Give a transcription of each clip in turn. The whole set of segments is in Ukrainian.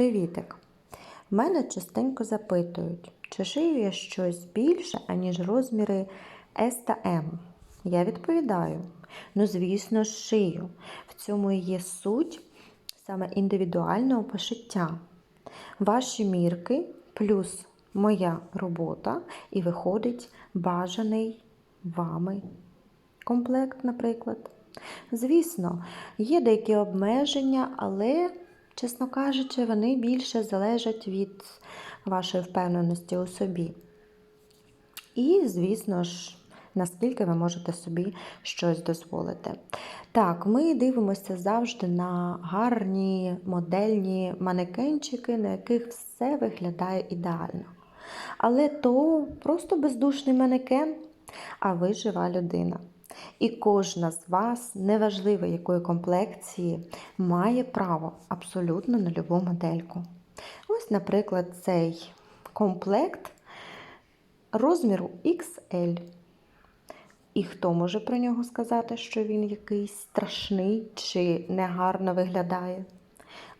Привітик! Мене частенько запитують, чи шию я щось більше, аніж розміри S та M. Я відповідаю: ну, звісно, шию. В цьому і є суть саме індивідуального пошиття. Ваші мірки плюс моя робота, і виходить бажаний вами комплект, наприклад. Звісно, є деякі обмеження, але, чесно кажучи, вони більше залежать від вашої впевненості у собі. І, звісно ж, наскільки ви можете собі щось дозволити. Так, ми дивимося завжди на гарні модельні манекенчики, на яких все виглядає ідеально. Але то просто бездушний манекен, а ви жива людина. І кожна з вас, неважливо якої комплекції, має право абсолютно на любу модельку. Ось, наприклад, цей комплект розміру XL. І хто може про нього сказати, що він якийсь страшний чи негарно виглядає?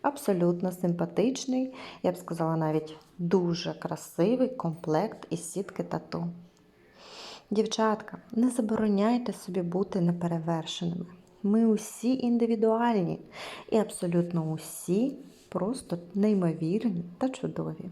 Абсолютно симпатичний, я б сказала, навіть дуже красивий комплект із сітки тату. Дівчатка, не забороняйте собі бути неперевершеними. Ми усі індивідуальні і абсолютно усі просто неймовірні та чудові.